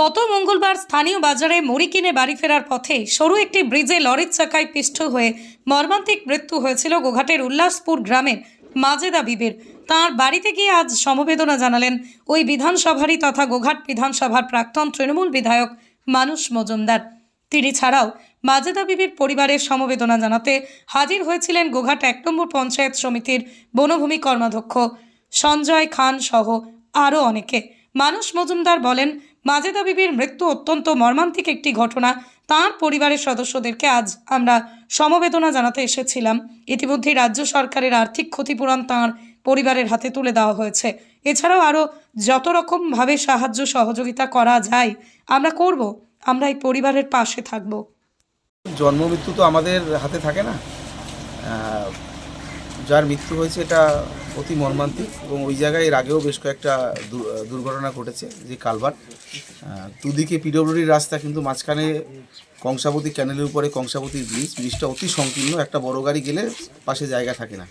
গত মঙ্গলবার স্থানীয় বাজারে মুড়ি কিনে বাড়ি ফেরার পথে সরু একটি ব্রিজে লরির চাকায় পিষ্ট হয়ে মর্মান্তিক মৃত্যু হয়েছিল গোঘাটের উল্লাসপুর গ্রামের মাজেদা বিবির। তাঁর বাড়িতে গিয়ে আজ সমবেদনা জানালেন ওই বিধানসভারই তথা গোঘাট বিধানসভার প্রাক্তন তৃণমূল বিধায়ক মানুষ মজুমদার। তিনি ছাড়াও মাজেদা বিবির পরিবারের সমবেদনা জানাতে হাজির হয়েছিলেন গোঘাট এক নম্বর পঞ্চায়েত সমিতির বনভূমি কর্মাধ্যক্ষ সঞ্জয় খান সহ আরও অনেকে। মানুষ মজুমদার বলেন মাজেদা বিবির মৃত্যু অত্যন্ত মর্মান্তিক একটি ঘটনা। তার পরিবারের সদস্যদেরকে আজ আমরা সমবেদনা জানাতে এসেছিলাম। ইতিমধ্যেই রাজ্য সরকারের আর্থিক ক্ষতিপূরণ তাঁর পরিবারের হাতে তুলে দেওয়া হয়েছে। এছাড়াও আরও যত রকমভাবে সাহায্য সহযোগিতা করা যায়, আমরা করব, আমরা এই পরিবারের পাশে থাকব। জন্ম মৃত্যু তো আমাদের হাতে থাকে না। যার মৃত্যু হয়েছে এটা অতি মর্মান্তিক এবং ওই জায়গায় এর আগেও বেশ কয়েকটা দুর্ঘটনা ঘটেছে, যে কালভার দুদিকে পিডব্লিউডির রাস্তা কিন্তু মাঝখানে কংসাবতী ক্যানেলের উপরে কংসাবতীর ব্রিজ ব্রিজটা অতি সংকীর্ণ, একটা বড় গাড়ি গেলে পাশে জায়গা থাকে না।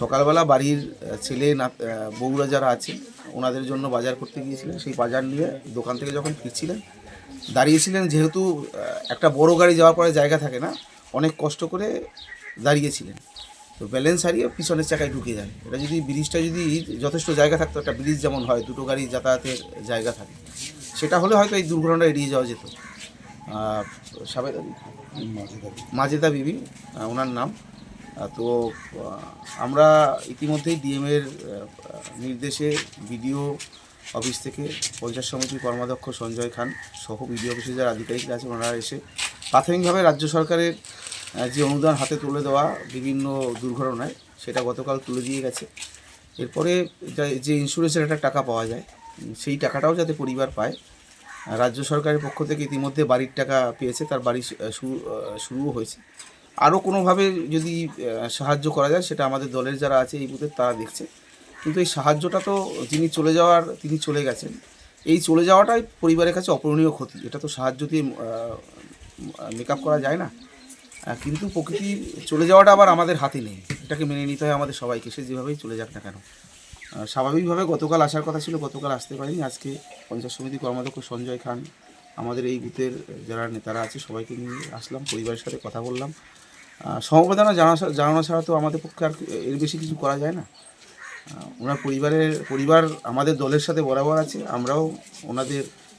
সকালবেলা বাড়ির ছেলে, না বউরা যারা আছে, ওনাদের জন্য বাজার করতে গিয়েছিলেন। সেই বাজার নিয়ে দোকান থেকে যখন ফিরছিলেন, দাঁড়িয়েছিলেন যেহেতু একটা বড় গাড়ি যাওয়ার পরে জায়গা থাকে না, অনেক কষ্ট করে দাঁড়িয়েছিলেন। তো ব্যালেন্স হারিয়ে পিছনের চাকায় ঢুকে যায় এটা যদি ব্রিজটা যদি যথেষ্ট জায়গা থাকতো, একটা ব্রিজ যেমন হয়, দুটো গাড়ি যাতায়াতের জায়গা থাকে, সেটা হলে হয়তো এই দুর্ঘটনাটা এড়িয়ে যাওয়া যেত। মাজেদা বিবি ওনার নাম। তো আমরা ইতিমধ্যেই ডিএমের নির্দেশে বিডিও অফিস থেকে পঞ্চায়েত সমিতির কর্মাধ্যক্ষ সঞ্জয় খান সহ বিডিও অফিসে যারা আধিকারিক আছে, ওনারা এসে প্রাথমিকভাবে রাজ্য সরকারের যে অনুদান হাতে তুলে দেওয়া বিভিন্ন দুর্ঘটনায়, সেটা গতকাল তুলে দিয়ে গেছে। এরপরে যে ইন্স্যুরেন্সের একটা টাকা পাওয়া যায় সেই টাকাটাও যাতে পরিবার পায় রাজ্য সরকারের পক্ষ থেকে ইতিমধ্যে বাড়ির টাকা পেয়েছে, তার বাড়ি শুরু শুরুও হয়েছে। আরও কোনোভাবে যদি সাহায্য করা যায়, সেটা আমাদের দলের যারা আছে এই বুথের, তারা দেখছে। কিন্তু এই সাহায্যটা তো যিনি চলে যাওয়ার, তিনি চলে গেছেন। এই চলে যাওয়াটাই পরিবারের কাছে অপূরণীয় ক্ষতি। এটা তো সাহায্য দিয়ে মেক করা যায় না। কিন্তু প্রকৃতি চলে যাওয়াটা আবার আমাদের হাতে নেই। এটাকে মেনে নিতে হয় আমাদের সবাইকে, সে যেভাবেই চলে যাক না কেন। স্বাভাবিকভাবে গতকাল আসার কথা ছিল, গতকাল আসতে পারিনি। আজকে পঞ্চায়েত সমিতি কর্মাধ্যক্ষ সঞ্জয় খান আমাদের এই বুথের যারা নেতারা আছে, সবাইকে নিয়ে আসলাম, পরিবারের সাথে কথা বললাম। সমবেদনা জানা জানানো ছাড়া তো আমাদের পক্ষে আর এর বেশি কিছু করা যায় না। ওনার পরিবারের পরিবার আমাদের দলের সাথে বরাবর আছে, আমরাও ওনাদের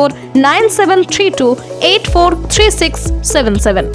নম্বর nine seven three two eight four three six seven seven.